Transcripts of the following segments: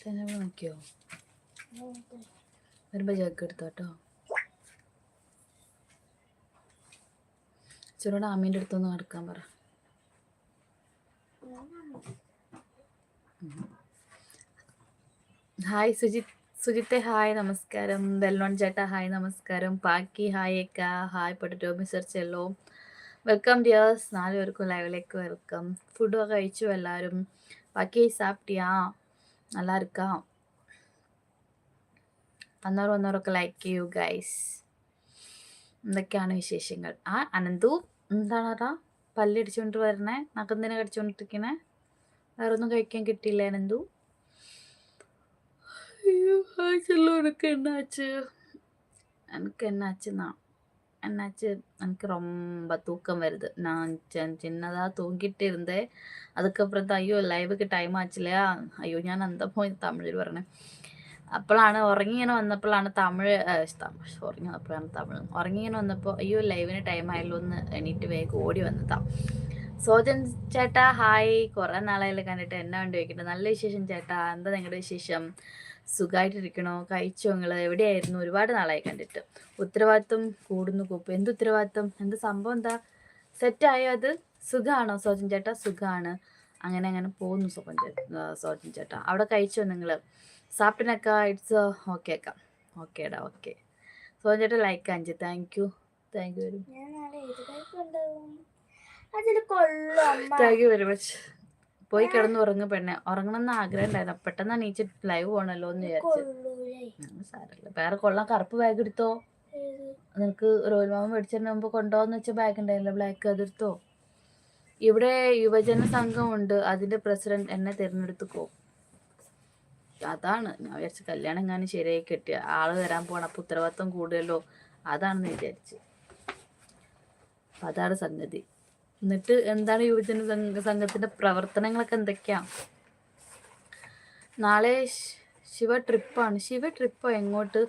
തന്നെ നോക്കിയോ വരുമ്പോ ജഗ് എടുത്തോട്ടോ ചെറുടെ അമ്മീന്റെ അടുത്തൊന്ന് നടക്കാൻ പറ. ഹായ് സുജിത് സുജിത്തെ ഹായ് നമസ്കാരം. വെല്ലോൺ ചേട്ടാ ഹായ് നമസ്കാരം. പാക്കി ഹായ് ഏക്ക. ഹായ് പൊട്ടറ്റോ മിസ്റ്റർ ചെല്ലോ. വെൽക്കം ഡിയേഴ്സ് നാല് പേർക്കും ലൈവിലേക്ക് വെൽക്കം ഫുഡൊക്കെ കഴിച്ചു എല്ലാവരും ബാക്കി സാപ്പിട്ടിയാ நல்லா இருக்கா വന്നവർ വന്നവരൊക്കെ ലൈക്ക് ചെയ്യൂ ഗൈസ് എന്തൊക്കെയാണ് വിശേഷങ്ങൾ ആ അനന്തു എന്താണാ പല്ലടിച്ചുകൊണ്ട് വരണേ നഖന്തിനെ കടിച്ചുകൊണ്ടിരിക്കണേ വേറെ ഒന്നും കഴിക്കാൻ കിട്ടിയില്ല അനന്തു ஐயோ ஹாய் சொல்லு உனக்கு என்னாச்சு எனக்கு என்னாச்சுன்னா என்னாச்சு எனக்கு ரொம்ப தூக்கம் வருது நான் சின் சின்னதாக தூங்கிட்டு இருந்தேன் அதுக்கப்புறம் தான் ஐயோ ലൈവൊക്കെ ടൈം ആച്ചില്ല അയ്യോ ഞാൻ എന്താ പോയി തമിഴിൽ പറഞ്ഞേ അപ്പോഴാണ് ഉറങ്ങിങ്ങനെ വന്നപ്പോഴാണ് തമിഴ് ഏഹ്, തമിഴ് ഉറങ്ങി വന്നപ്പോഴാണ് തമിഴ് ഉറങ്ങിങ്ങനെ വന്നപ്പോൾ അയ്യോ ലൈവിന് ടൈം ആയല്ലോ എന്ന് എണീറ്റ് വേഗം ഓടി വന്നതാ സോജൻ ചേട്ടാ ഹായ് കുറേ നാളായാലും കണ്ടിട്ട് എന്നാ ഉണ്ട് ചോദിക്കട്ടെ നല്ല വിശേഷം ചേട്ടാ എന്താ നിങ്ങളുടെ വിശേഷം സുഖമായിട്ടിരിക്കണോ കഴിച്ചോ നിങ്ങൾ എവിടെയായിരുന്നു? ഒരുപാട് നാളായി കണ്ടിട്ട്. ഉത്തരവാദിത്വം കൂടുന്നു കൂപ്പ്. എന്ത് ഉത്തരവാദിത്വം? എന്ത് സംഭവം എന്താ? സെറ്റായോ അത്? സുഖമാണോ സോജൻ ചേട്ടാ? സുഖമാണ് അങ്ങനെ അങ്ങനെ പോകുന്നു സോജൻ ചേട്ടാ സോജൻ ചേട്ടാ. അവിടെ കഴിച്ചോ നിങ്ങൾ സാപ്പിനൊക്കെ ഇറ്റ്സ് ഓക്കെ അക്ക ഓക്കേടാ ഓക്കെ സോജൻ ചേട്ടാ ലൈക്ക് അഞ്ച്. Thank you thank you very അമ്മ. താങ്ക് യു വെരി മച്ച് പോയി കിടന്ന് ഉറങ്ങും. പെണ്ണെ ഉറങ്ങണം എന്ന് ആഗ്രഹം ഉണ്ടായിരുന്നു പെട്ടെന്ന് അണീച്ചിട്ട് ലൈവ് പോകണല്ലോ എന്ന് വിചാരിച്ചു. സാരല്ല വേറെ കൊള്ളാൻ കറുപ്പ് ബാഗ് എടുത്തോ? നിനക്ക് റോയൽ മാമ മേടിച്ചതിന് മുമ്പ് കൊണ്ടോന്ന് വെച്ച ബാഗ് ഉണ്ടായില്ല ബ്ലാക്ക് അതെടുത്തോ ഇവിടെ യുവജന സംഘമുണ്ട് അതിന്റെ പ്രസിഡന്റ് എന്നെ തിരഞ്ഞെടുത്തുക്കോ? അതാണ്. ഞാൻ വിചാരിച്ചു കല്യാണം എങ്ങാനും ശരിയായി കെട്ടിയ. ആൾ വരാൻ പോണ അപ്പൊ ഉത്തരവാദിത്വം കൂടുതലോ അതാണെന്ന് വിചാരിച്ചു. അതാണ് സംഗതി. എന്നിട്ട് എന്താണ് യുവജന സംഘ പ്രവർത്തനങ്ങളൊക്കെ എന്തൊക്കെയാ? നാളെ ശിവ ട്രിപ്പാണ്. ശിവ ട്രിപ്പോ എങ്ങോട്ട്?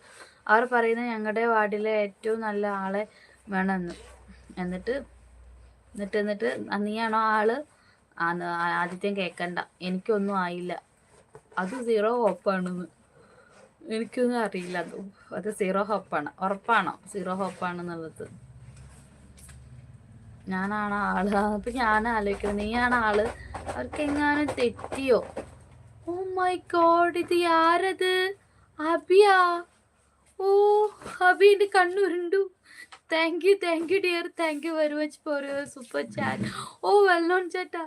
അവർ പറയുന്നത് ഞങ്ങളുടെ വാർഡിലെ ഏറ്റവും നല്ല ആളെ വേണമെന്ന്. എന്നിട്ട് എന്നിട്ട് എന്നിട്ട് നീയാണോ ആൾ? ആദ്യത്തെ കേൾക്കണ്ട എനിക്കൊന്നും ആയില്ല. അത് സീറോ ഹോപ്പാണെന്ന്. എനിക്കൊന്നും അറിയില്ല. അത് അത് സീറോ ഹോപ്പാണ്. ഉറപ്പാണോ? സീറോ ഹോപ്പാണെന്നുള്ളത്. ഞാനാണ് ആൾ. അപ്പൊ ഞാൻ ആലോചിക്കുന്നത്. നീയാണ് ആൾ. അവർക്ക് എങ്ങാനും തെറ്റിയോ? ഓ മൈ ഗോഡ് ഇത് ആരത് അബിയാ. ഓ അബിന്റെ കണ്ണുരുണ്ടു. Thank you thank you dear thank you very much for your super chat ഓ വെൽ നോൺ ചേട്ടാ.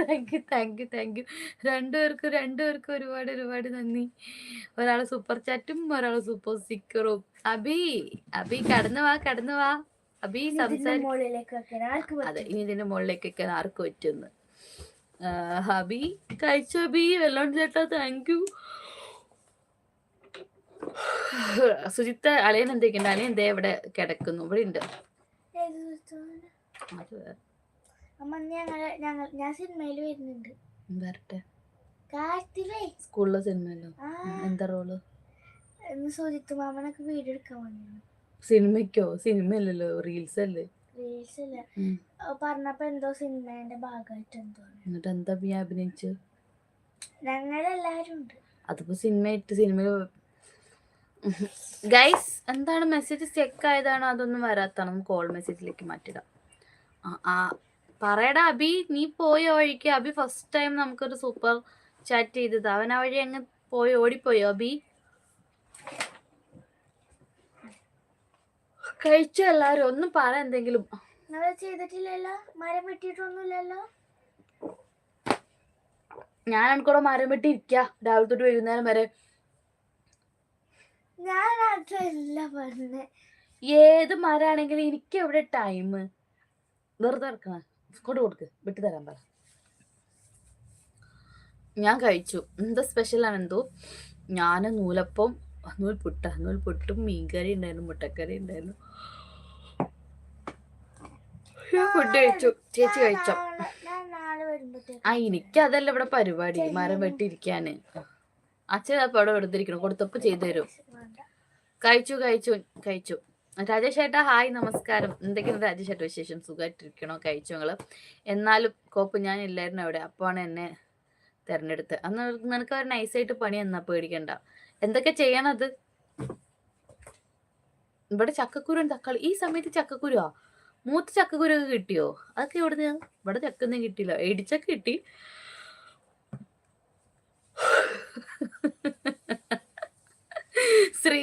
Thank you thank you thank you രണ്ടുപേർക്കും രണ്ടുപേർക്കും ഒരുപാട് ഒരുപാട് നന്ദി. ഒരാൾ സൂപ്പർ ചാറ്റും ഒരാൾ സൂപ്പർ സിക്കറും അബി അബി കടന്നു വാ കടന്നു വാ. അബി ഈ സംസാരിക്കും അതെ? ഇനി ഇതിന്റെ മുകളിലേക്കൊക്കെ ആർക്ക് പറ്റുന്നു? ഹബി കഴിച്ചു ഹബി? വെള്ളം ചേട്ടാ താങ്ക് യു സുജിത്ത് അളിയൻ എന്തൊക്കെയുണ്ട്? അളിയൻ എന്താ ഇവിടെ കിടക്കുന്നു. ഇവിടെ ഉണ്ട് വരട്ടെ. സ്കൂളിലെ സിനിമയിലോ? എന്താ റോൾ? സുജിത്ത് മാമനൊക്കെ വീഡിയോ എടുക്കാൻ വന്നു സിനിമയ്ക്കോ? സിനിമയല്ലല്ലോ റീൽസ് അല്ലേ റീൽസ് ഇല്ല പറഞ്ഞപ്പോ എന്തോ സിനിമേന്റെ ഭാഗമായിട്ട് എന്തോ എന്നിട്ട് എന്താ ബി അഭിനയിച്ചു? ഞങ്ങളെല്ലാരും ഉണ്ട് അതിപ്പോ സിനിമയായിട്ട് സിനിമ ഗൈസ് എന്താണ് മെസ്സേജ് ചെക്ക് ആയതാണോ അതൊന്നും വരാത്താണ് നമുക്ക് കോൾ മെസ്സേജിലേക്ക് മാറ്റിടാം. ആ, ആ പറയടാ അബി നീ പോയ വഴിക്ക് അബി ഫസ്റ്റ് ടൈം നമുക്കൊരു സൂപ്പർ ചാറ്റ് ചെയ്തത്. അവൻ ആ വഴി അങ്ങ് പോയി ഓടിപ്പോയോ അബി കഴിച്ചോ എല്ലാരും? ഒന്നും പറ എന്തെങ്കിലും. നിങ്ങൾ ചെയ്തിട്ടില്ലല്ലോ? മരം വെട്ടിയിട്ടൊന്നുമില്ലല്ലോ? ഞാൻ എനിക്കൂടെ മരം വെട്ടി ഇരിക്ക രാവിലെ തൊട്ട് വൈകുന്നേരം വരെ. ഞാൻ അതല്ല പറഞ്ഞേ. ഏത് മരാണെങ്കിലും എനിക്ക് എവിടെ ടൈം വെറുതെ ഇറക്കണ കൊണ്ട് കൊടുക്ക്. വിട്ടു തരാൻ പറ. ഞാൻ കഴിച്ചു. എന്താ സ്പെഷ്യൽ ആണ് എന്തോ? ഞാൻ നൂലപ്പം നൂൽപുട്ട നൂൽപുട്ടും മീൻകറി ഉണ്ടായിരുന്നു മുട്ടക്കറി ഉണ്ടായിരുന്നു. ഫുഡ് കഴിച്ചു ചേച്ചി കഴിച്ചോ? ആ എനിക്ക് അതല്ല ഇവിടെ പരിപാടി മരം വെട്ടിയിരിക്കാന്. അച്ഛൻ അപ്പൊ അവിടെ വെറുതെ കൊടുത്തപ്പോ ചെയ്തു തരും. കഴിച്ചു കഴിച്ചു കഴിച്ചു. രാജേഷ് ഏട്ടാ ഹായ് നമസ്കാരം. എന്തൊക്കെയാണ് രാജേഷ് ഏട്ടാ വിശേഷം? സുഖമായിട്ടിരിക്കണോ? കഴിച്ചു ഞങ്ങൾ എന്നാലും കോപ്പ് ഞാൻ ഇല്ലായിരുന്നു അവിടെ അപ്പാണ് എന്നെ തിരഞ്ഞെടുത്ത് അന്ന് നിനക്ക് ഒരു നൈസായിട്ട് പണി എന്നാ പേടിക്കണ്ട. എന്തൊക്കെ ചെയ്യണത്? ഇവിടെ ചക്കക്കുരു തക്കാളി. ഈ സമയത്ത് ചക്കക്കുരുവാ? മൂത്ത ചക്കക്കുരു കിട്ടിയോ? അതൊക്കെ ഇവിടെ ഇവിടെ ചക്കൊന്നും കിട്ടിയില്ല. ഇടിച്ചക്ക കിട്ടി. ശ്രീ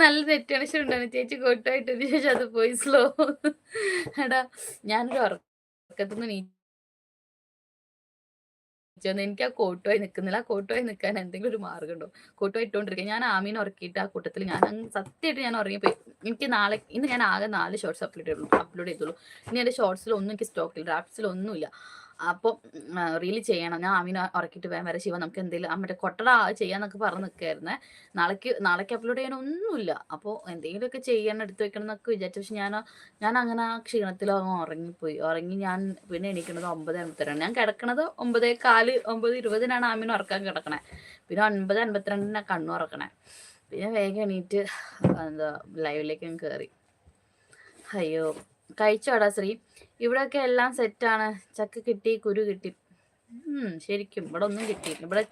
നല്ല തെറ്റണിഷം ഉണ്ടായിരുന്നു. ചേച്ചി കോട്ടായിട്ടതിന് ശേഷം അത് പോയി സ്ലോ എടാ ഞാനൊരു ഉറക്കത്തുനിന്ന് നീ എനിക്ക് ആ കോട്ടുമായി നിൽക്കുന്നില്ല ആ കോട്ടുമായി നിൽക്കാൻ എന്തെങ്കിലും ഒരു മാർഗം ഉണ്ടോ? കോട്ടുമായി ഇട്ടുകൊണ്ടിരിക്കുക ഞാൻ ആമീൻ ഉറക്കിയിട്ട് ആ കൂട്ടത്തിൽ ഞാൻ സത്യമായിട്ട് ഞാൻ ഉറങ്ങിപ്പോയി എനിക്ക് നാളെ ഇന്ന് ഞാൻ ആകെ നാല് ഷോർട്സ് അപ്ലോഡ് അപ്ലോഡ് ചെയ്തുള്ളൂ. ഇനി എന്റെ ഷോർട്സിൽ ഒന്നും എനിക്ക് സ്റ്റോക്കില്ല ഡ്രാഫ്റ്റ്സിൽ ഒന്നുമില്ല. അപ്പോൾ റീൽ ചെയ്യണം. ഞാൻ ആമീനെ ഉറക്കിയിട്ട് വേഗം വരെ ശിവ നമുക്ക് എന്തെങ്കിലും മറ്റേ കൊട്ടട ചെയ്യാന്നൊക്കെ പറഞ്ഞ് നിൽക്കായിരുന്നേ നാളേക്ക് നാളേക്ക് അപ്ലോഡ് ചെയ്യാൻ ഒന്നുമില്ല അപ്പോൾ എന്തെങ്കിലുമൊക്കെ ചെയ്യണം എടുത്തു വെക്കണം എന്നൊക്കെ വിചാരിച്ചു. പക്ഷെ ഞാൻ ഞാൻ അങ്ങനെ ആ ക്ഷീണത്തിൽ അങ്ങ് ഉറങ്ങിപ്പോയി. ഉറങ്ങി ഞാൻ പിന്നെ എണീക്കുന്നത് ഒമ്പത് അമ്പത്തിരണ്ട് ഞാൻ കിടക്കണത് ഒമ്പതേ കാൽ ഒമ്പത് ഇരുപതിനാണ് ആമീനെ ഉറക്കാൻ കിടക്കണേ. പിന്നെ ഒൻപത് അൻപത്തിരണ്ടിനാണ് കണ്ണു ഉറക്കണേ. പിന്നെ വേഗം എണീറ്റ് എന്താ ലൈവിലേക്ക് കയറി അയ്യോ. കഴിച്ചോടാ ശ്രീ. ഇവിടെയൊക്കെ എല്ലാം സെറ്റാണ് ചക്ക കിട്ടി കുരു കിട്ടി. ശരിക്കും ഇവിടെ ഒന്നും കിട്ടിയില്ല ഇവിടെ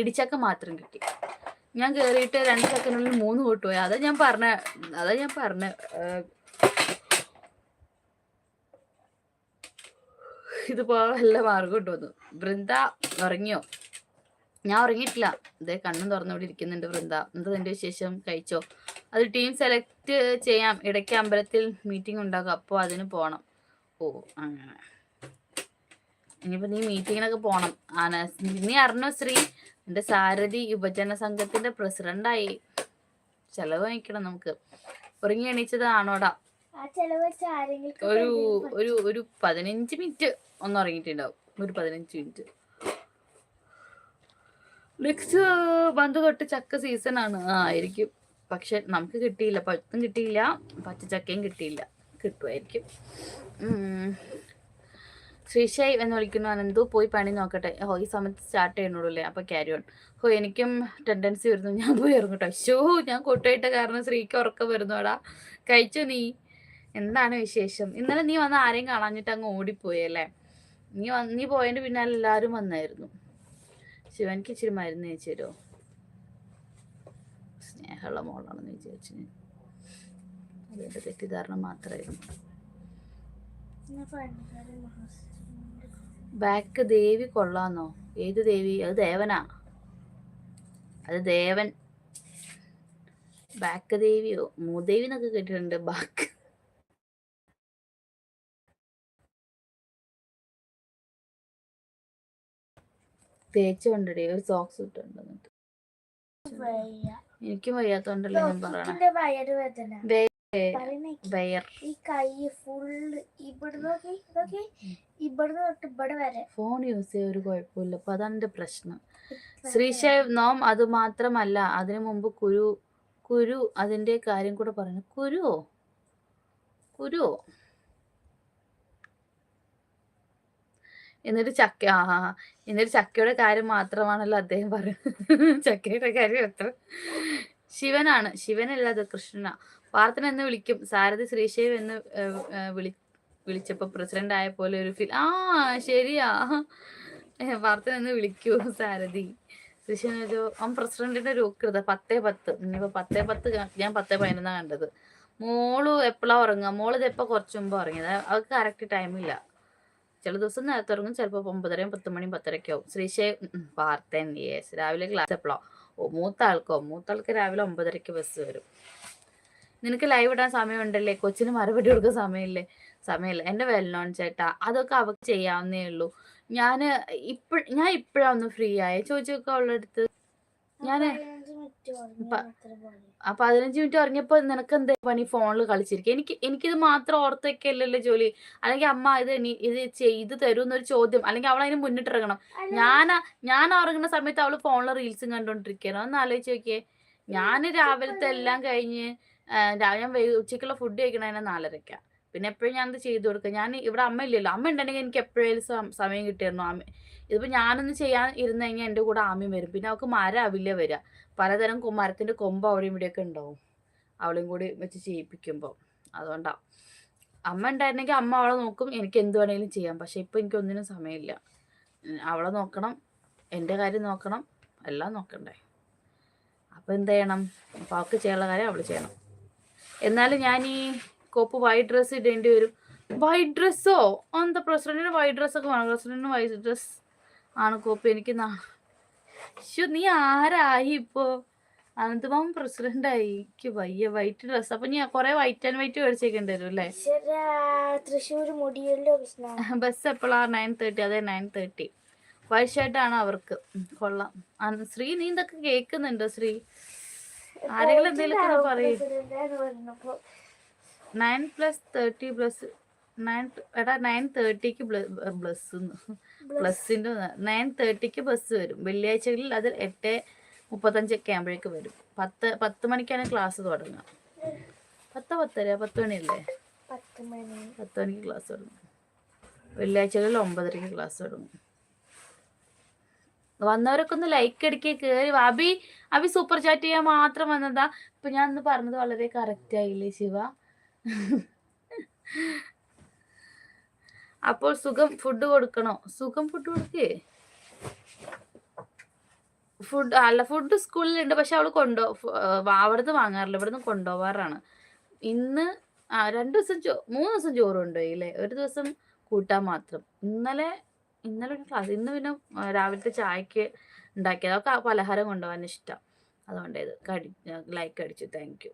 ഇടിച്ചക്ക മാത്രം കിട്ടി. ഞാൻ കയറിയിട്ട് രണ്ട് ചക്കനുള്ളിൽ മൂന്ന് കൂട്ടുപോയി അതാ ഞാൻ പറഞ്ഞ അതാ ഞാൻ പറഞ്ഞ ഇതുപോലെ മാർഗം കൊണ്ടുവന്നു വൃന്ദ ഉറങ്ങിയോ? ഞാൻ ഉറങ്ങിയിട്ടില്ല. ഇതേ കണ്ണും തുറന്നുകൊണ്ടിരിക്കുന്നുണ്ട് വൃന്ദ. എന്താ നിന്റെ വിശേഷം? കഴിച്ചോ? അത് ടീം സെലക്ട് ചെയ്യാം. ഇടയ്ക്ക് അമ്പലത്തിൽ മീറ്റിംഗ് ഉണ്ടാകും അപ്പോൾ അതിന് പോകണം ഓ അങ്ങനെ. ഇനിയിപ്പോൾ നീ മീറ്റിങ്ങിനൊക്കെ പോകണം ആന നീ അറിഞ്ഞോ ശ്രീ? എന്റെ സാരഥി യുവജന സംഘത്തിന്റെ പ്രസിഡന്റായി ചെലവ് വാങ്ങിക്കണം നമുക്ക്. ഉറങ്ങി എണീച്ചതാണോടാ ആ ചെലവ് വെച്ച് ഒരു ഒരു ഒരു പതിനഞ്ച് മിനിറ്റ് ഒന്ന് ഉറങ്ങിയിട്ടുണ്ടാവും. ഒരു പതിനഞ്ച് മിനിറ്റ് നെക്സ്റ്റ് ബന്ധു തൊട്ട് ചക്ക സീസൺ ആണ്. ആയിരിക്കും. പക്ഷെ നമുക്ക് കിട്ടിയില്ല പഴുത്തും കിട്ടിയില്ല പച്ചച്ചക്കയും കിട്ടിയില്ല. കിട്ടുമായിരിക്കും. ശ്രീശൈവ് എന്ന് വിളിക്കുന്നു അനന്തു പോയി പണി നോക്കട്ടെ. ഓ ഈ സമയത്ത് സ്റ്റാർട്ട് ചെയ്യണുള്ളൂ അല്ലേ അപ്പോൾ ക്യാരി ഓൺ ഓ എനിക്കും ടെൻഡൻസി വരുന്നു. ഞാൻ പോയി ഇറങ്ങട്ടെ അശോ ഞാൻ കൊട്ടയിട്ട കാരണം ശ്രീക്ക് ഉറക്കം വരുന്നോടാ കഴിച്ചു നീ? എന്താണ് വിശേഷം? ഇന്നലെ നീ വന്ന് ആരെയും കാണാഞ്ഞിട്ട് അങ്ങ് ഓടിപ്പോയി അല്ലേ? നീ വന്ന് നീ പോയതിന്റെ പിന്നാലെ എല്ലാവരും വന്നായിരുന്നു. ശിവനിക്ക് ഇച്ചിരി മരുന്ന് ചേച്ചി തരുമോ സ്നേഹമുള്ള മോളാണെന്ന് വിചാരിച്ചു ഞാൻ. അതിന്റെ തെറ്റിദ്ധാരണ മാത്രമായിരുന്നു. ബാക്ക് ദേവി കൊള്ളാന്നോ? ഏത് ദേവി? അത് ദേവനാ. അത് ദേവൻ. ബാക്ക് ദേവിയോ? മൂദേവി എന്നൊക്കെ കേട്ടിട്ടുണ്ട് ബാക്ക്. തേച്ചുണ്ടടി ഒരു സോക്സ് ഇട്ടുണ്ട് എന്നിട്ട് എനിക്കും വയ്യാത്തോണ്ടല്ലേ ഞാൻ പറയണേ. ഈ കൈ ഫുള്ള് നോക്കി നോക്കി. ഇവിടുന്ന് തൊട്ട് ഇവിടെ വരെ. ഫോൺ യൂസ് ചെയ്യാൻ ഒരു കുഴപ്പമില്ല. അപ്പൊ അതാണ് എന്റെ പ്രശ്നം. ശ്രീശൈവ് നോം അത് മാത്രമല്ല അതിനു മുമ്പ് കുരു കുരു അതിന്റെ കാര്യം കൂടെ പറഞ്ഞു കുരുവോ? കുരുവോ? എന്നിട്ട് ചക്ക ആ ആ. എന്നിട്ട് ചക്കയുടെ കാര്യം മാത്രമാണല്ലോ അദ്ദേഹം പറയുന്നത്. ചക്കയുടെ കാര്യം എത്ര? ശിവനാണ്. ശിവനല്ല അത് കൃഷ്ണനാ. പാർത്ഥന എന്ന് വിളിക്കും. സാരഥി ശ്രീശൈവ് എന്ന് വിളി വിളിച്ചപ്പോ പ്രസിഡന്റ് ആയ പോലെ ഒരു ഫീൽ. ആ ശരിയാ. പാർത്ഥന എന്ന് വിളിക്കൂ സാരഥി. ശ്രീശൈവൻ ഒരു അവൻ പ്രസിഡന്റിന്റെ ഉക്രത പത്തേ പത്ത്. ഇനിയിപ്പോ പത്തേ പത്ത് ഞാൻ പത്തേ പതിനൊന്നാണ് കണ്ടത്. മോൾ എപ്പോഴാ ഉറങ്ങുക? മോൾ എപ്പോ കുറച്ച് മുമ്പ് ഉറങ്ങിയത്? അവൾക്ക് കറക്റ്റ് ടൈമില്ല ചില ദിവസം നേരത്തെ ഉറങ്ങും ചിലപ്പോൾ ഒമ്പതരയും പത്ത് മണിയും പത്തരയ്ക്കോ ശ്രീശേ ശ്രീശൈവ് യേസ് രാവിലെ ക്ലാസ് എപ്പോഴോ മൂത്ത ആൾക്കോ മൂത്ത ആൾക്ക് രാവിലെ ഒമ്പതരയ്ക്ക് ബസ് വരും. നിനക്ക് ലൈവ് ഇടാൻ സമയമുണ്ടല്ലേ? കൊച്ചിന് മറുപടി കൊടുക്കാൻ സമയമില്ലേ? സമയമില്ല. എന്റെ വെൽ നോൺ ചേട്ടാ അതൊക്കെ അവർക്ക് ചെയ്യാവുന്നേ ഉള്ളൂ. ഞാൻ ഇപ്പഴ ഞാൻ ഇപ്പോഴാണ് ഫ്രീ ആയ? ചോദിച്ചൊക്കെ അവളുടെ അടുത്ത്. ഞാൻ പതിനഞ്ച് മിനിറ്റ് ഉറങ്ങിയപ്പോ നിനക്ക് എന്താ പണി ഫോണിൽ കളിച്ചിരിക്കുക എനിക്ക് എനിക്കിത് മാത്രം ഓർത്തൊക്കെയല്ലല്ലോ ജോലി. അല്ലെങ്കിൽ അമ്മ ഇത് ഇത് ചെയ്ത് തരൂ എന്നൊരു ചോദ്യം. അല്ലെങ്കിൽ അവൾ അതിന് മുന്നിട്ടിറങ്ങണം. ഞാൻ ഞാൻ ഉറങ്ങുന്ന സമയത്ത് അവൾ ഫോണിൽ റീൽസും കണ്ടോണ്ടിരിക്കണം. ഒന്ന് ആലോചിച്ച് നോക്കിയേ. ഞാൻ രാവിലത്തെ എല്ലാം കഴിഞ്ഞ് ഞാൻ ഉച്ചക്കുള്ള ഫുഡ് കഴിക്കണ നാലരയ്ക്ക പിന്നെ എപ്പോഴും ഞാൻ ഇത് ചെയ്തു കൊടുക്കുക ഞാൻ ഇവിടെ അമ്മ ഇല്ലല്ലോ. അമ്മ ഉണ്ടെങ്കിൽ എനിക്ക് എപ്പോഴേലും സമയം കിട്ടിയിരുന്നു അമ്മ ഇതിപ്പോൾ ഞാനൊന്ന് ചെയ്യാൻ ഇരുന്ന് കഴിഞ്ഞാൽ എന്റെ കൂടെ ആമയും വരും. പിന്നെ അവൾക്ക് മരം അവില്ല വരിക പലതരം മരത്തിന്റെ കൊമ്പ് അവിടെ ഇവിടെയൊക്കെ ഉണ്ടാവും. അവളെയും കൂടി വെച്ച് ചെയ്യിപ്പിക്കുമ്പോൾ അതുകൊണ്ടാണ് അമ്മ ഉണ്ടായിരുന്നെങ്കിൽ അമ്മ അവളെ നോക്കും. എനിക്ക് എന്ത് വേണമെങ്കിലും ചെയ്യാം. പക്ഷെ ഇപ്പം എനിക്ക് ഒന്നിനും സമയമില്ല. അവളെ നോക്കണം. എന്റെ കാര്യം നോക്കണം. എല്ലാം നോക്കണ്ടേ. അപ്പോൾ എന്ത് ചെയ്യണം? അപ്പോൾ അവൾക്ക് ചെയ്യാനുള്ള കാര്യം അവൾ ചെയ്യണം. എന്നാലും ഞാൻ ഈ കോപ്പ് വൈറ്റ് ഡ്രസ്സ് ഇടേണ്ടി വരും. വൈറ്റ് ഡ്രസ്സോ എന്താ പ്രസിഡന്റിന് വൈറ്റ് ഡ്രസ്സൊക്കെ വേണം. പ്രസിഡന്റിന് വൈറ്റ് ഡ്രസ് ആണ് കോപ്പ്. എനിക്ക് നാ ശ്ശോ, നീ ആരായി ഇപ്പോ? അനന്തമാവൻ പ്രസിഡന്റ് എനിക്ക് വയ്യ. വൈറ്റ് ഡ്രസ് അപ്പൊ ഞാൻ കൊറേ വൈറ്റ് ആൻഡ് വൈറ്റ് മേടിച്ചേക്കേണ്ടി വരും അല്ലേ? മുടിയല്ലോ ബസ് എപ്പോഴാ നയൻ തേർട്ടി അതെ നയൻ തേർട്ടി വയസ്സായിട്ടാണ് അവർക്ക്. കൊള്ളാം. ശ്രീ നീ ഇതൊക്കെ കേൾക്കുന്നുണ്ടോ ശ്രീ? ആരെങ്കിലും എന്തെങ്കിലും പറയും. Nine plus thirty plus nine എടാ നയൻ തേർട്ടിക്ക് ബ്ലസ് പ്ലസിന്റെ നയൻ തേർട്ടിക്ക് ബസ് വരും. വെള്ളിയാഴ്ചകളിൽ അത് എട്ട് മുപ്പത്തഞ്ചൊക്കെ ആകുമ്പോഴേക്ക് വരും. പത്ത് പത്ത് മണിക്കാണ് ക്ലാസ് തുടങ്ങുക പത്ത് പത്തര പത്ത് മണിയല്ലേ? പത്ത് മണി. പത്ത് മണിക്ക് ക്ലാസ് തുടങ്ങും. വെള്ളിയാഴ്ചകളിൽ ഒമ്പതരയ്ക്ക് ക്ലാസ് തുടങ്ങും. വന്നവരൊക്കെ ഒന്ന് ലൈക്ക് അടിക്കുക കയറി. അബി അബി സൂപ്പർ ചാറ്റ് ചെയ്യാൻ മാത്രം വന്നതാ. ഇപ്പൊ ഞാൻ ഇന്ന് പറഞ്ഞത് വളരെ കറക്റ്റ് ആയില്ലേ ശിവ? അപ്പോൾ സുഖം ഫുഡ് കൊടുക്കണോ? സുഖം ഫുഡ് കൊടുക്കേ? ഫുഡ് അല്ല ഫുഡ് സ്കൂളിൽ ഉണ്ട് പക്ഷെ അവൾ കൊണ്ടോ അവിടുന്ന് വാങ്ങാറില്ല. ഇവിടുന്ന് കൊണ്ടുപോവാറാണ്. ഇന്ന് ആ രണ്ട് ദിവസം ചോ മൂന്ന് ദിവസം ചോറ് ഇല്ലേ? ഒരു ദിവസം കൂട്ടാൻ മാത്രം. ഇന്നലെ ഇന്നലെ ഒരു ക്ലാസ് ഇന്ന് പിന്നെ രാവിലത്തെ ചായക്ക് ഉണ്ടാക്കിയത്. അതൊക്കെ പലഹാരം കൊണ്ടുപോകാൻ ഇഷ്ടം. അതുകൊണ്ടേത് കടി ലൈക്ക് അടിച്ചു. താങ്ക് യു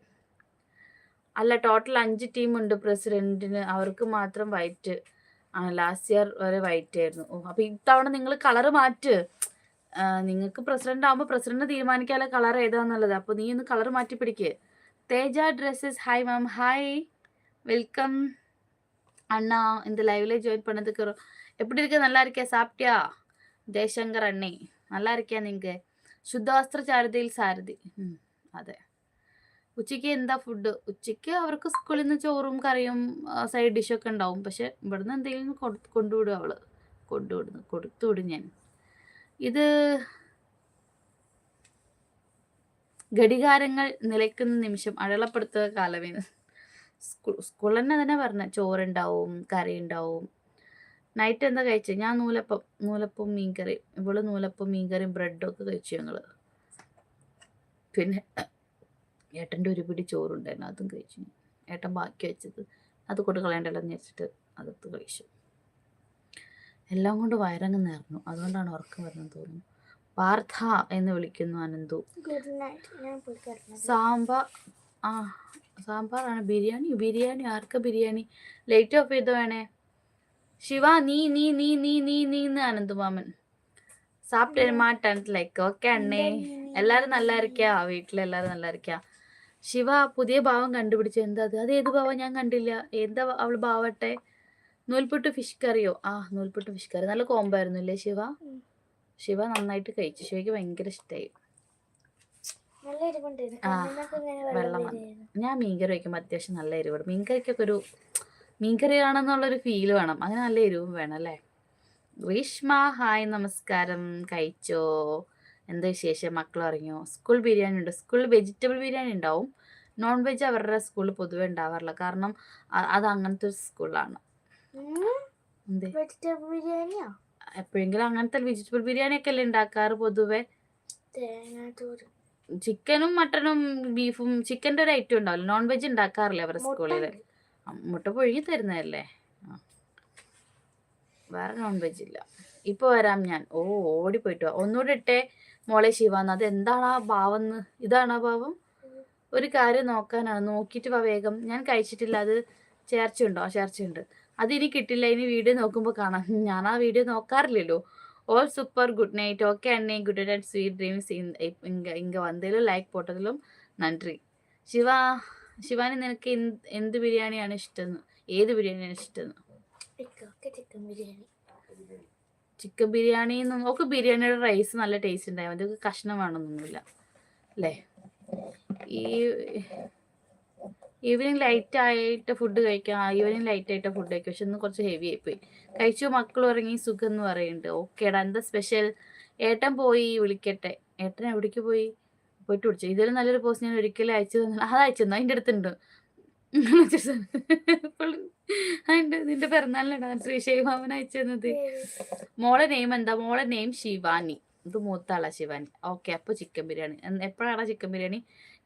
അല്ല ടോട്ടൽ അഞ്ച് ടീമുണ്ട് പ്രസിഡന്റിന് അവർക്ക് മാത്രം വൈറ്റ് ആണ് ലാസ്റ്റ് ഇയർ വരെ വൈറ്റ് ആയിരുന്നു ഓ അപ്പൊ ഇത്തവണ നിങ്ങൾ കളർ മാറ്റ് നിങ്ങൾക്ക് പ്രസിഡന്റ് ആകുമ്പോൾ പ്രസിഡന്റ് തീരുമാനിക്കാനുള്ള കളർ ഏതാന്നുള്ളത് അപ്പൊ നീ ഒന്ന് കളർ മാറ്റി പിടിക്ക് Teja dresses hi ma'am hi welcome அண்ணா இந்த லைவ்ல ஜாயின் பண்ணதுக்கு ரொ- எப்படி இருக்கு நல்லா இருக்கியா சாப்பிட்டியா ജയശങ്കർ അണ്ണേ നല്ല ഇരിക്കാ നിങ്ങക്ക് ശുദ്ധവസ്ത്ര ചാരുതയിൽ സാരഥി ഉം, അതെ ഉച്ചയ്ക്ക് എന്താ ഫുഡ് ഉച്ചയ്ക്ക് അവർക്ക് സ്കൂളിൽ നിന്ന് ചോറും കറിയും സൈഡ് ഡിഷൊക്കെ ഉണ്ടാവും. പക്ഷെ ഇവിടുന്ന് എന്തെങ്കിലും കൊണ്ടുവിടും അവൾ. കൊണ്ടുവിടുന്നു. കൊടുത്തുവിടും ഞാൻ. ഇത് ഘടികാരങ്ങൾ നിലയ്ക്കുന്ന നിമിഷം അടയാളപ്പെടുത്തുക കാലമേന്ന്. സ്കൂൾ സ്കൂളിൽ തന്നെ തന്നെ പറഞ്ഞ. ചോറുണ്ടാവും കറി ഉണ്ടാവും നൈറ്റ് എന്താ കഴിച്ചത് ഞാൻ നൂലപ്പം നൂലപ്പം മീൻകറി. ഇവൾ നൂലപ്പം മീൻകറിയും ബ്രെഡും ഒക്കെ കഴിച്ചു ഞങ്ങൾ. പിന്നെ ഏട്ടന്റെ ഒരു പിടി ചോറുണ്ടായിരുന്നു അതും കഴിച്ചു. ഏട്ടൻ ബാക്കി വെച്ചത് അത് കൊടുക്കളയണ്ടല്ലോ എന്ന് വെച്ചിട്ട് അതെടുത്ത് കഴിച്ചു. എല്ലാം കൊണ്ട് വയറങ്ങ് നേർന്നു അതുകൊണ്ടാണ് ഉറക്കം വരുന്നത് തോന്നുന്നു. പാർത്ഥ എന്ന് വിളിക്കുന്നു അനന്തു. സാമ്പാർ ആ സാമ്പാറാണ്. ബിരിയാണി? ബിരിയാണി? ആർക്ക ബിരിയാണി? ലൈറ്റ് ഓഫ് ചെയ്ത് വേണേ? ശിവ നീ നീ നീ നീ നീ നീ എന്ന് അനന്തുമാമൻ സാപ്പിട്ട് മാട്ടാൻ ലൈക്ക്. ഓക്കെ അണ്ണേ. എല്ലാരും നല്ലായിരിക്കാ വീട്ടിൽ എല്ലാരും നല്ലായിരിക്കാ ശിവ പുതിയ ഭാവം കണ്ടുപിടിച്ചു. എന്താ അത്? അത് ഏത് ഭാവം ഞാൻ കണ്ടില്ല. എന്താ അവൾ ഭാവട്ടെ? നൂൽപുട്ട് ഫിഷ് കറിയോ? ആ നൂൽപുട്ട് ഫിഷ് കറി. നല്ല കോമ്പായിരുന്നു അല്ലേ ശിവ. ശിവ നന്നായിട്ട് കഴിച്ചു. ശിവയ്ക്ക് ഭയങ്കര ഇഷ്ടമായി വെള്ളം ഞാൻ മീൻകറി വയ്ക്കുമ്പോൾ അത്യാവശ്യം നല്ല എരിവ് മീൻകറിക്കൊക്കെ ഒരു മീൻകറി കാണാന്നുള്ളൊരു ഫീൽ വേണം. അങ്ങനെ നല്ല എരിവും വേണം അല്ലേ? ഗ്രീഷ്മ ഹായ് നമസ്കാരം. കഴിച്ചോ? എന്താ വിശേഷം? മക്കൾ ഇറങ്ങിയോ സ്കൂൾ ബിരിയാണി ഉണ്ട്. സ്കൂളിൽ വെജിറ്റബിൾ ബിരിയാണി ഉണ്ടാവും. നോൺ വെജ് അവരുടെ സ്കൂളിൽ പൊതുവെ ഉണ്ടാവാറില്ല. കാരണം അത് അങ്ങനത്തെ ഒരു സ്കൂളാണ്. ബിരിയാണിയോ? എപ്പോഴെങ്കിലും അങ്ങനത്തെ വെജിറ്റബിൾ ബിരിയാണി ഒക്കെ അല്ലേ ഉണ്ടാക്കാറ് പൊതുവെ? ചിക്കനും മട്ടനും ബീഫും ചിക്കന്റെ ഒരു ഐറ്റം ഉണ്ടാവില്ല? നോൺ വെജ് ഉണ്ടാക്കാറില്ല അവരുടെ സ്കൂളിൽ. മുട്ട പൊഴുകി തരുന്നതല്ലേ? വേറെ നോൺ വെജ് ഇല്ല. ഇപ്പൊ വരാം ഞാൻ. ഓ ഓടിപ്പോയിട്ട് വാ. ഒന്നുകൂടെ ഇട്ടേ. മോളെ ശിവാന്ന് അത് എന്താണ് ആ ഭാവം എന്ന് ഇതാണ് ആ ഭാവം? ഒരു കാര്യം നോക്കാനാണ്. നോക്കിയിട്ട് വാ വേഗം. ഞാൻ കഴിച്ചിട്ടില്ല. അത് ചേർച്ചയുണ്ടോ? ചേർച്ചയുണ്ട്. അത് ഇനി കിട്ടില്ല. ഇനി വീഡിയോ നോക്കുമ്പോൾ കാണാം. ഞാൻ ആ video നോക്കാറില്ലല്ലോ. All super. Good night. Okay അണ്ണേ. Good night. And sweet dreams ഇങ്ക വന്നതിലും ലൈക്ക് പോട്ടതിലും നന്ദി. ശിവ ശിവാനി നിനക്ക് എന്ത് ബിരിയാണിയാണ് ഇഷ്ടം? ഏത് ബിരിയാണിയാണ് ഇഷ്ടം? ചിക്കൻ ബിരിയാണി. ചിക്കൻ ബിരിയാണി ഒക്കെ ബിരിയാണിയുടെ റൈസ് നല്ല ടേസ്റ്റ് ഉണ്ടായാൽ മതി കഷ്ണം വേണമെന്നൊന്നുമില്ല അല്ലേ? ഈ ഈവനിങ് ലൈറ്റ് ആയിട്ട് ഫുഡ് കഴിക്കാം. ഈവനിങ് ലൈറ്റ് ആയിട്ട് ഫുഡ് കഴിക്കാം. പക്ഷെ ഇന്ന് കുറച്ച് ഹെവി ആയിപ്പോയി. കഴിച്ചു? മക്കൾ ഉറങ്ങി. സുഖം എന്ന് പറയുന്നുണ്ട് ഓക്കേടാ എന്താ സ്പെഷ്യൽ ഏട്ടൻ പോയി. വിളിക്കട്ടെ. ഏട്ടൻ എവിടേക്ക് പോയി? പോയിട്ട് വിളിച്ചു. ഇതൊരു നല്ലൊരു പോസ്റ്റ് ഞാൻ ഒരിക്കലും അയച്ചു തന്നെ അത് അയച്ചു തന്നു. അതിന്റെ അടുത്തുണ്ട്. നിന്റെ പിറന്നാളിനാണ് ശ്രീ ശൈവാമൻ അയച്ചു തന്നത്. മോളെ നെയിം എന്താ? മോളെ നെയിം ശിവാനി. ഇത് മൂത്താളാ ശിവാനി. ഓക്കെ അപ്പൊ ചിക്കൻ ബിരിയാണി. എപ്പോഴാണ് ചിക്കൻ ബിരിയാണി?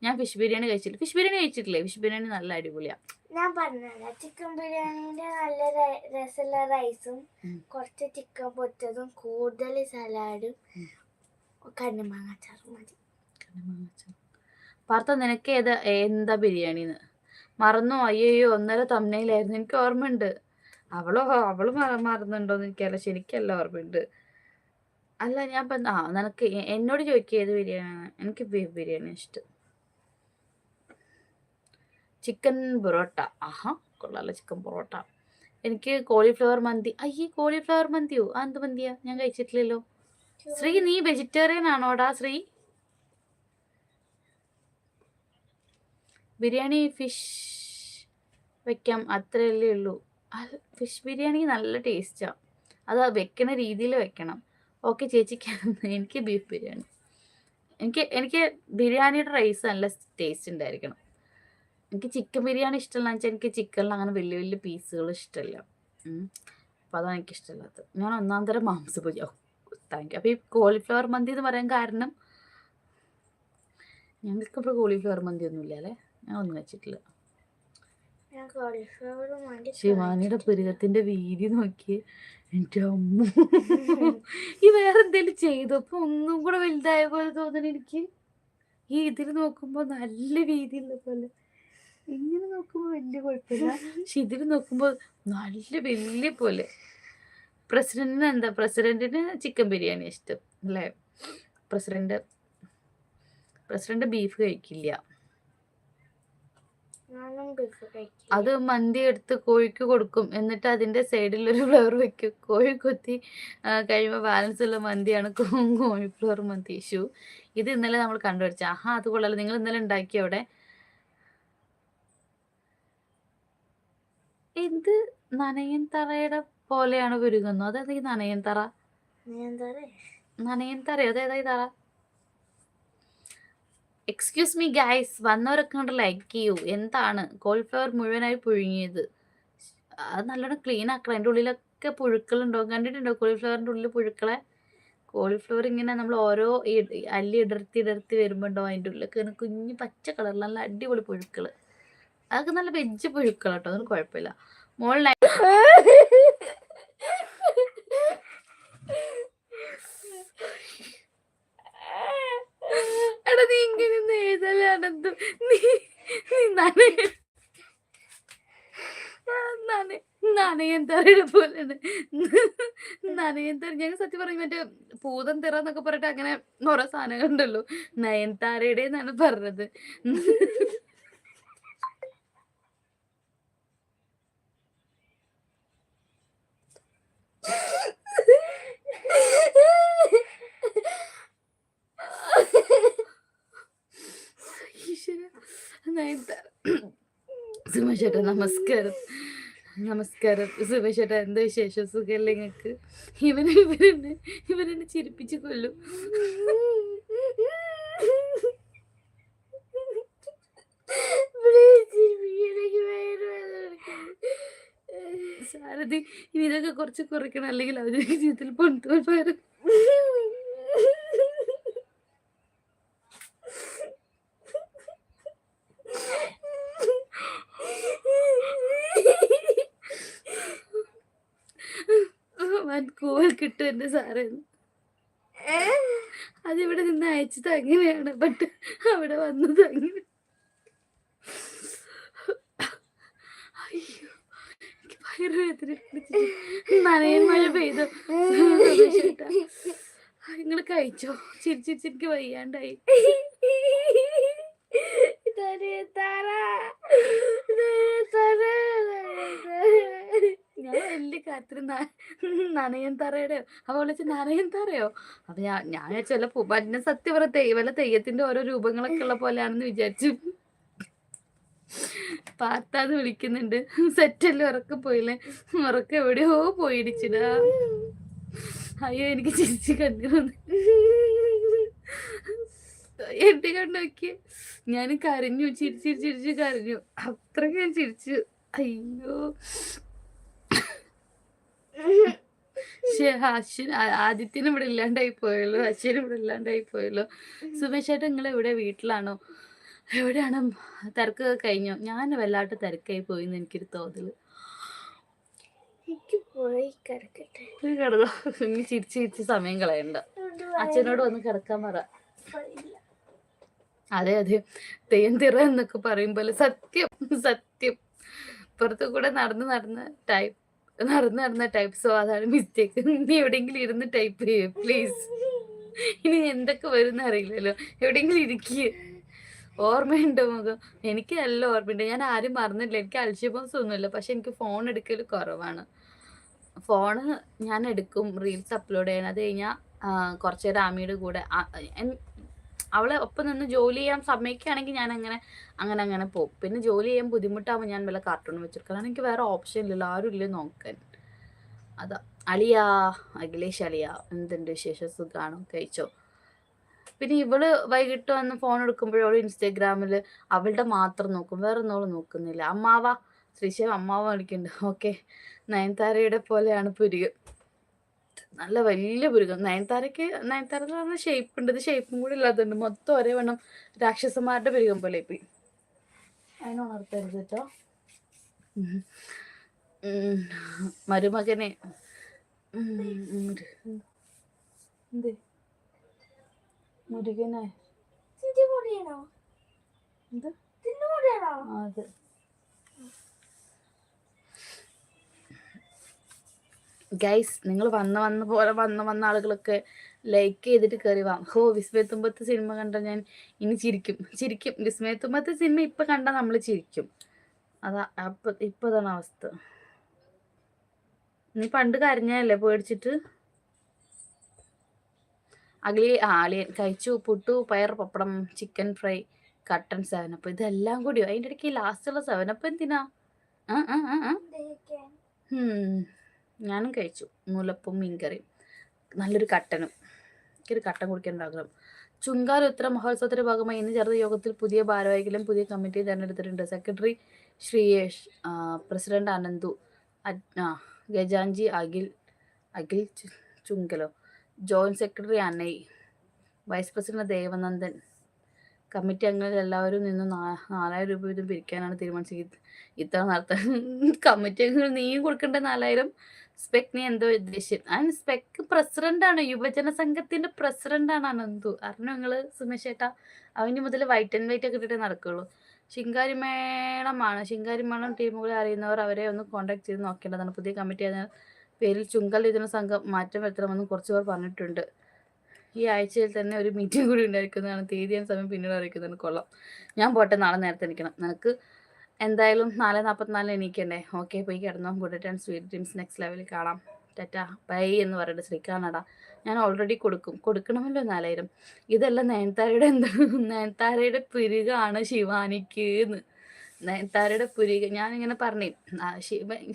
ഞാൻ ഫിഷ് ബിരിയാണി കഴിച്ചില്ല. ഫിഷ് ബിരിയാണി കഴിച്ചിട്ടില്ലേ? ഫിഷ് ബിരിയാണി നല്ല അടിപൊളിയാ. ഞാൻ പറഞ്ഞ ചിക്കൻ ബിരിയാണിന്റെ നല്ല രസമുള്ള റൈസും കുറച്ച് ചിക്കൻ പൊറ്റതും കൂടുതൽ സലാഡും കണ്ണുമാങ്ങാച്ചാറും മതി. പാർത്ത നിനക്ക് ഏതാ എന്താ ബിരിയാണിന്ന് മറന്നു? അയ്യോ ഒന്നര തമ്മനയിലായിരുന്നു എനിക്ക് ഓർമ്മയുണ്ട്. അവളോ അവൾ മറ- മറന്നുണ്ടോന്ന് എനിക്കല്ല ശരിക്കല്ല ഓർമ്മയുണ്ട്. അല്ല ഞാൻ ആ നിനക്ക് എന്നോട് ചോദിക്കുക ഏത് ബിരിയാണിയാണ്? എനിക്ക് ബീഫ് ബിരിയാണി ഇഷ്ടം. ചിക്കൻ പൊറോട്ട. ആഹാ കൊള്ളാലോ ചിക്കൻ പൊറോട്ട. എനിക്ക് കോളിഫ്ലവർ മന്തി. അയ്യേ കോളിഫ്ലവർ മന്തിയോ? ആ എന്ത് മന്തിയാ? ഞാൻ കഴിച്ചിട്ടില്ലല്ലോ. ശ്രീ നീ വെജിറ്റേറിയൻ ആണോടാ ശ്രീ? ബിരിയാണി ഫിഷ് വെക്കാം അത്രയല്ലേ ഉള്ളൂ. ഫിഷ് ബിരിയാണി നല്ല ടേസ്റ്റാണ് അത് വെക്കണ രീതിയിൽ വെക്കണം. ഓക്കെ ചേച്ചിക്ക് എനിക്ക് ബീഫ് ബിരിയാണി. എനിക്ക് എനിക്ക് ബിരിയാണിയുടെ റൈസ് നല്ല ടേസ്റ്റ് ഉണ്ടായിരിക്കണം. എനിക്ക് ചിക്കൻ ബിരിയാണി ഇഷ്ടമല്ല വെച്ചാൽ എനിക്ക് ചിക്കനിൽ അങ്ങനെ വലിയ വലിയ പീസുകൾ ഇഷ്ടമല്ല. അപ്പോൾ അതാണ് എനിക്ക് ഇഷ്ടമല്ലാത്തത്. ഞാൻ ഒന്നാം തരം മാംസഭുജ താങ്ക് യു അപ്പോൾ ഈ കോളിഫ്ലവർ മന്തി എന്ന് പറയാൻ കാരണം ഞങ്ങൾക്കിപ്പോൾ കോളിഫ്ലവർ മന്തി ഒന്നുമില്ല അല്ലേ? ഞാൻ ഒന്നും വെച്ചിട്ടില്ല. ശിവാനിയുടെ പുരുകത്തിന്റെ വീതി നോക്കി എന്റെ അമ്മ. ഈ വേറെ എന്തെങ്കിലും ചെയ്തപ്പോ ഒന്നും കൂടെ വലുതായ പോലെ തോന്നണ എനിക്ക്. ഈ ഇതിൽ നോക്കുമ്പോ നല്ല വീതി ഉള്ള പോലെ. ഇങ്ങനെ നോക്കുമ്പോ വലിയ കുഴപ്പമില്ല. പക്ഷെ ഇതിൽ നോക്കുമ്പോ നല്ല വലിയ പോലെ. പ്രസിഡന്റിന് എന്താ? പ്രസിഡന്റിന് ചിക്കൻ ബിരിയാണി ഇഷ്ടം. അല്ലേ? പ്രസിഡന്റ് പ്രസിഡന്റ് ബീഫ് കഴിക്കില്ല. അത് മന്തി എടുത്ത് കോഴിക്ക് കൊടുക്കും. എന്നിട്ട് അതിന്റെ സൈഡിൽ ഒരു ഫ്ലവർ വെക്കും. കോഴി കൊത്തി ആ, കഴിയുമ്പോൾ ബാലൻസ് ഉള്ള മന്തിയാണ് കോഴി ഫ്ലവർ മന്തി ഇഷ്യൂ ഇത് ഇന്നലെ നമ്മൾ കണ്ടുപിടിച്ച ആഹാ അത് കൊള്ളാലോ. നിങ്ങൾ ഇന്നലെ ഉണ്ടാക്കി അവിടെ? എന്ത് നനയൻ തറയുടെ പോലെയാണ് വരുകുന്നു അതായത് ഈ നനയൻ തറ നീ നനയൻ തറ അതേതാ ഈ തറ? എക്സ്ക്യൂസ് മീ ഗൈസ് വന്നവരൊക്കെ കൊണ്ട് ലൈക്ക് ചെയ്യൂ. എന്താണ്? കോൾഫ്ലവർ മുഴുവനായി പുഴുങ്ങിയത്. അത് നല്ലോണം ക്ലീൻ ആക്കണം. അതിന്റെ ഉള്ളിലൊക്കെ പുഴുക്കളുണ്ടാവും കണ്ടിട്ടുണ്ടോ കോളിഫ്ലവറിന്റെ ഉള്ളിൽ പുഴുക്കളെ? കോളിഫ്ലവർ ഇങ്ങനെ നമ്മൾ ഓരോ അല്ലി ഇടർത്തി ഇടർത്തി വരുമ്പോൾ ഉണ്ടോ അതിന്റെ ഉള്ളിലൊക്കെ ഇങ്ങനെ കുഞ്ഞ് പച്ച കളറിൽ നല്ല അടിപൊളി പുഴുക്കൾ അതൊക്കെ നല്ല വെജ് പുഴുക്കൾ കേട്ടോ അതൊന്നും കുഴപ്പമില്ല. മോളിൽ നീ ഇങ്ങനെ എഴുതലാണെന്ത് നീ നനയ. നന ഞങ്ങൾ സത്യം പറയും മറ്റേ പൂതം തിറ എന്നൊക്കെ പറഞ്ഞിട്ട് അങ്ങനെ ഓരോ സാധനങ്ങൾ ഉണ്ടല്ലോ നയൻതാരയുടെ എന്നാണ് പറഞ്ഞത്. നയൻതാര സുമേഷേട്ടാ നമസ്കാരം. നമസ്കാരം. സുമേഷേട്ടാ എന്താ വിശേഷം? സുഖമല്ലേ നിങ്ങൾക്ക് ഇവനെ ഇവരെന്നെ ഇവരെന്നെ ചിരിപ്പിച്ച് കൊല്ലും. സാരഥി ഇനി ഇതൊക്കെ കുറച്ച് കുറയ്ക്കണം. അല്ലെങ്കിൽ അവരുടെ ജീവിതത്തിൽ പൊണ്ടുപോയി വൻ കൂവൽ കിട്ടും എന്റെ സാറേ അതിവിടെ നിന്ന് അയച്ചത് അങ്ങനെയാണ് ബട്ട് അവിടെ വന്നത് അങ്ങനെ അയ്യോ എനിക്ക് വയറുവേദന നനയൻ മഴ പെയ്തു. നിങ്ങൾ കഴിച്ചോ? ചിരിച്ചിരിച്ച് എനിക്ക് വയ്യാണ്ടായി. ഞാൻ വലിയ നനയൻ തറയുടെ വിളിച്ച് നനയൻ തറയോ? അപ്പൊ ഞാൻ ഞാൻ ചില വല്ല സത്യപ്ര പറ തെയ്യത്തിന്റെ ഓരോ രൂപങ്ങളൊക്കെ ഉള്ള പോലെയാണെന്ന് വിചാരിച്ചു. പാർത്താന്ന് വിളിക്കുന്നുണ്ട്. സെറ്റല്ലേ ഉറക്കെ പോയില്ലേ? ഉറക്കം എവിടെയോ പോയിടിച്ചിടാ അയ്യോ എനിക്ക് ചിരിച്ച് കണ്ണീർ വന്നു. എന്റെ കണ്ണ് ഞാൻ കരഞ്ഞു ചിരിച്ച് ചിരിച്ച് കരഞ്ഞു. അത്രയ്ക്ക് ഞാൻ ചിരിച്ചു. അയ്യോ. അശ്വിൻ ആദിത്യനും ഇവിടെ ഇല്ലാണ്ടായി പോയല്ലോ അശ്വിനും ഇവിടെ ഇല്ലാണ്ടായി പോയല്ലോ സുമേഷ് ചേട്ടൻ നിങ്ങൾ എവിടെ? വീട്ടിലാണോ? എവിടെയാണ്? തിരക്ക് കഴിഞ്ഞോ? ഞാൻ വല്ലാണ്ട് തിരക്കായി പോയി എന്ന് എനിക്കൊരു തോന്നൽ. കിടന്നോ? ഇനി ചിരിച്ച് ചിരിച്ച് സമയം കളയണ്ട. അച്ഛനോട് വന്ന് കിടക്കാൻ പറ. അതെ അതെ. തെയ്യം തിറ എന്നൊക്കെ പറയുമ്പോൾ സത്യം സത്യം. പുറത്തു കൂടെ നടന്ന് നടന്ന് ടൈപ്പ് നടന്ന് നടന്ന ടൈപ്പ് സോ അതാണ് മിസ്റ്റേക്ക് നീ എവിടെയെങ്കിലും ഇരുന്ന് ടൈപ്പ് ചെയ്യേ പ്ലീസ് ഇനി എന്തൊക്കെ വരുന്ന അറിയില്ലല്ലോ. എവിടെയെങ്കിലും ഇരിക്കുക ഓർമ്മയുണ്ടോ മുഖം? എനിക്ക് നല്ല ഓർമ്മയുണ്ട്. ഞാൻ ആരും മറന്നില്ല. എനിക്ക് അൽഷിബോസ് ഒന്നുമില്ല പക്ഷെ എനിക്ക് ഫോൺ എടുക്കൽ കുറവാണ്. ഫോണ് ഞാൻ എടുക്കും റീൽസ് അപ്ലോഡ് ചെയ്യണം. അത് കഴിഞ്ഞാൽ കുറച്ച് ആമിയുടെ കൂടെ അവളെ ഒപ്പം നിന്ന് ജോലി ചെയ്യാൻ സമ്മതിക്കുകയാണെങ്കിൽ ഞാൻ അങ്ങനെ അങ്ങനെ അങ്ങനെ പോകും പിന്നെ ജോലി ചെയ്യാൻ ബുദ്ധിമുട്ടാകുമ്പോൾ ഞാൻ വല്ല കാർട്ടൂൺ വെച്ചെടുക്കും. കാരണം എനിക്ക് വേറെ ഓപ്ഷൻ ഇല്ലല്ലോ ആരും ഇല്ല നോക്കാൻ. അതാ. അളിയ അഖിലേഷ് അളിയ എന്തുണ്ട് വിശേഷം? സുഖാണോ? കഴിച്ചോ? പിന്നെ ഇവൾ വൈകിട്ട് വന്ന് ഫോൺ എടുക്കുമ്പോഴോൾ ഇൻസ്റ്റാഗ്രാമിൽ അവളുടെ മാത്രം നോക്കും. വേറെ ഒന്നും നോക്കുന്നില്ല. അമ്മാവ. ശ്രീശൈവ് അമ്മാവ കളിക്കുന്നുണ്ട് ഓക്കെ. നയൻതാരയുടെ പോലെയാണ് പുരുകം നല്ല വലിയ പുരുകം നയൻതാരക്ക് നയൻതാര എന്ന് പറഞ്ഞ ഷേപ്പ് ഉണ്ട്. ഇത് ഷേപ്പും കൂടി ഇല്ലാത്തതുണ്ട്. മൊത്തം ഒരേ വണ്ണം രാക്ഷസന്മാരുടെ പുരുകം പോലെ ഇപ്പം അതിന് ഉണർത്തരുത് കേട്ടോ. മരുമകനെ. മുരുകനെ. അത്. ഗൈസ് നിങ്ങൾ വന്ന വന്ന പോലെ വന്ന വന്ന ആളുകളൊക്കെ ലൈക്ക് ചെയ്തിട്ട് കയറി വാ. ഹോ വിസ്മയത്തുമ്പത്ത് സിനിമ കണ്ട ഞാൻ ഇനി ചിരിക്കും. ചിരിക്കും. വിസ്മയത്തുമ്പത്ത് സിനിമ ഇപ്പൊ കണ്ടാൽ നമ്മൾ ചിരിക്കും. അതാ അപ്പൊ ഇപ്പം അതാണ് അവസ്ഥ. നീ പണ്ട് കരഞ്ഞല്ലേ പേടിച്ചിട്ട്? അഗ്ലി ആളിയൻ കഴിച്ചു പുട്ടു പയർ പപ്പടം ചിക്കൻ ഫ്രൈ കട്ടൻ സെവനപ്പ് ഇതെല്ലാം കൂടിയോ അതിന്റെ ഇടയ്ക്ക് ലാസ്റ്റുള്ള സെവനപ്പ് എന്തിനാ? ആ ആ ആ ആ. ഹും. ഞാനും കഴിച്ചു. മുലപ്പും മീൻകറിയും. നല്ലൊരു കട്ടനും. എനിക്കൊരു കട്ടൻ കുടിക്കാൻ ആഗ്രഹം ചുങ്കാൽ ഉത്തര മഹോത്സവത്തിന്റെ ഭാഗമായി ഇന്ന് ചേർന്ന യോഗത്തിൽ പുതിയ ഭാരവാഹികളും പുതിയ കമ്മിറ്റിയും തെരഞ്ഞെടുത്തിട്ടുണ്ട്. സെക്രട്ടറി ശ്രീയേഷ് പ്രസിഡന്റ് അനന്തു ഗജാൻജി അഖിൽ അഖിൽ ചുങ്കലോ ജോയിന്റ് സെക്രട്ടറി അനൈ വൈസ് പ്രസിഡന്റ് ദേവനന്ദൻ കമ്മിറ്റി അംഗങ്ങളിൽ എല്ലാവരും നിന്ന് നാലായിരം രൂപ വീതം പിരിക്കാനാണ് തീരുമാനിച്ചത്. ഇത്ര നടത്താൻ കമ്മിറ്റി അംഗങ്ങൾ നീയും കൊടുക്കേണ്ട നാലായിരം? സ്പെക് നീ എന്തോ ഉദ്ദേശിച്ചു. ആ സ്പെക്ക് പ്രസിഡന്റ് ആണ്. യുവജന സംഘത്തിന്റെ പ്രസിഡന്റ് ആണ് അനന്തു. അറിഞ്ഞു നിങ്ങൾ സുമേഷേട്ടാ? അവന് മുതൽ വൈറ്റ് ആൻഡ് വൈറ്റ് ഒക്കെ ഇട്ടിട്ട് നടക്കുള്ളൂ. ശിങ്കാരിമേളമാണ് ശിങ്കാരിമേളം ടീമുകളെ അറിയുന്നവർ അവരെ ഒന്ന് കോൺടാക്ട് ചെയ്ത് നോക്കേണ്ടതാണ്. പുതിയ കമ്മിറ്റി അതിന് പേരിൽ ചുങ്കൽ യുവജന സംഘം മാറ്റം വരുത്തണമെന്ന് കുറച്ച് പേർ പറഞ്ഞിട്ടുണ്ട്. ഈ ആഴ്ചയിൽ തന്നെ ഒരു മീറ്റിംഗ് കൂടി ഉണ്ടായിരിക്കുന്നതാണ്. തീയതിയും സമയം പിന്നീട് അറിയിക്കുന്നതാണ്. കൊള്ളാം. ഞാൻ പോട്ടെ. നാളെ നേരത്തെ നിൽക്കണം നിനക്ക് എന്തായാലും നാല് നാൽപ്പത്തിനാലിന് എണീക്കണ്ടേ? ഓക്കെ പോയി കിടന്നോ. Good and sweet dreams next ലെവലിൽ കാണാം. ടാറ്റാ ബൈ എന്ന് പറയുന്നത് ശ്രീകാനട ഞാൻ ഓൾറെഡി കൊടുക്കും. കൊടുക്കണമല്ലോ നാലായിരം ഇതെല്ലാം നയൻതാരയുടെ എന്താ? നയൻതാരയുടെ പിരികാണ് ശിവാനിക്ക് എന്ന്. നയൻതാരയുടെ പുരുക ഞാനിങ്ങനെ പറഞ്ഞേ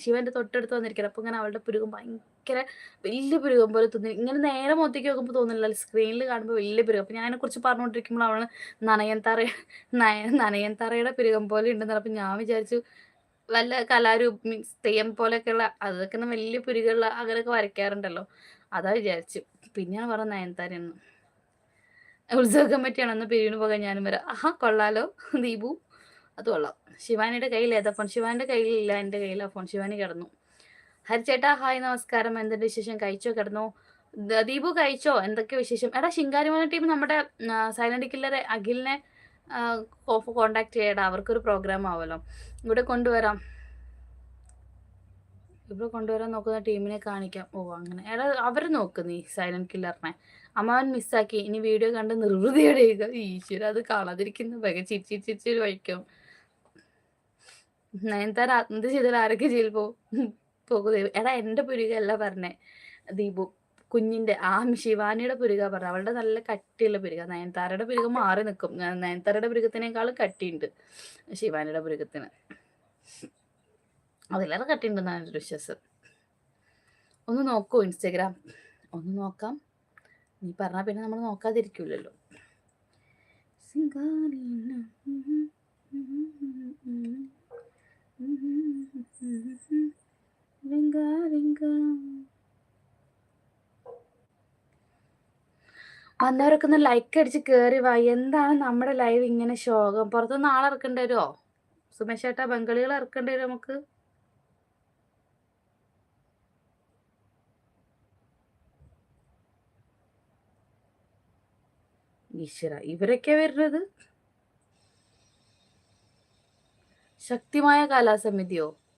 ശിവ തൊട്ടടുത്ത് വന്നിരിക്കണം അപ്പോൾ ഇങ്ങനെ അവളുടെ പുരുകം ഭയങ്കര വലിയ പുരുകം പോലെ തോന്നി. ഇങ്ങനെ നേരെ മൊത്തേക്ക് നോക്കുമ്പോൾ തോന്നില്ല സ്ക്രീനിൽ കാണുമ്പോൾ വലിയ പുരുകം. അപ്പോൾ ഞാൻ അതിനെക്കുറിച്ച് പറഞ്ഞുകൊണ്ടിരിക്കുമ്പോൾ അവൾ നനയൻതാറ നയ നനയൻതാറയുടെ പുരുകം പോലെ ഉണ്ടെന്ന് അപ്പോൾ ഞാൻ വിചാരിച്ചു വല്ല കലാരൂപ മീൻസ് തെയ്യം പോലെയൊക്കെയുള്ള അതൊക്കെ വലിയ പുരുകളുള്ള അങ്ങനെയൊക്കെ വരയ്ക്കാറുണ്ടല്ലോ. അതാ വിചാരിച്ചു. പിന്നെയാണ് പറഞ്ഞത് നയൻതാരയെന്ന് ഉത്സവ കമ്മിറ്റിയാണെന്ന് പിരിവിന് പോകാൻ ഞാനും വരാം. ആഹാ കൊള്ളാലോ ദീപു. അത് കൊള്ളാം. ശിവാനിയുടെ കയ്യിൽ ഏതാ ഫോൺ ശിവാനിയുടെ കയ്യിലില്ല എന്റെ കയ്യിലാ ഫോൺ ശിവാനി കിടന്നു. ഹരിച്ചേട്ടാ ഹായ് നമസ്കാരം. എന്തുണ്ട് വിശേഷം? കഴിച്ചോ? കിടന്നു. ദീപു കഴിച്ചോ? എന്തൊക്കെ വിശേഷം? എടാ ശിങ്കാരിമോന ടീം നമ്മുടെ സൈലന്റ് കില്ലറെ അഖിലിനെ കോണ്ടാക്ട് ചെയ്യടാ. അവർക്കൊരു പ്രോഗ്രാം ആവുമല്ലോ ഇവിടെ കൊണ്ടുവരാം. ഇവിടെ കൊണ്ടുവരാൻ നോക്കുന്ന ടീമിനെ കാണിക്കാം. ഓ അങ്ങനെ. എടാ അവർ നോക്ക് നീ സൈലന്റ് കില്ലറിനെ അമ്മാവൻ മിസ്സാക്കി ഇനി വീഡിയോ കണ്ട് നിർവൃതിയുടെ ഈശ്വര അത് കാണാതിരിക്കുന്ന ചിരിച്ചിരി ചിരിച്ചൊരു വയ്ക്കും നയൻതാര ആത്മഹത്യ ചെയ്താൽ ആരൊക്കെ ജയിൽ പോകും എടാ പുരുക അല്ല പറഞ്ഞേ. ദീപു കുഞ്ഞിന്റെ ആ ശിവാനിയുടെ പുരുക പറഞ്ഞു. അവളുടെ നല്ല കട്ടിയുള്ള പുരുക. നയൻതാരയുടെ പുരുക മാറി നിൽക്കും നയൻതാരയുടെ പുരുകത്തിനേക്കാളും കട്ടിയുണ്ട്. ശിവാനിയുടെ പുരുകത്തിന്. അതിലേറെ കട്ടിയുണ്ടെന്നാണ് എന്റെ വിശ്വാസം. ഒന്ന് നോക്കൂ ഇൻസ്റ്റഗ്രാം. ഒന്ന് നോക്കാം. നീ പറഞ്ഞാൽ പിന്നെ നമ്മൾ നോക്കാതിരിക്കില്ലല്ലോ സിംഗാരീന വന്നവരൊക്കെ ഒന്ന് ലൈക്ക് അടിച്ച് കേറി വാ. എന്താണ് നമ്മുടെ ലൈവ് ഇങ്ങനെ ശോകം? പുറത്തുനിന്ന് ആളെ ഇറക്കേണ്ടി വരുമോ സുമേഷ് ചേട്ടാ ബംഗാളികൾ ഇറക്കേണ്ടി വരും നമുക്ക്? ഈശ്വര ഇവരൊക്കെ വരുന്നത്? शक्तिमाया कला समितियो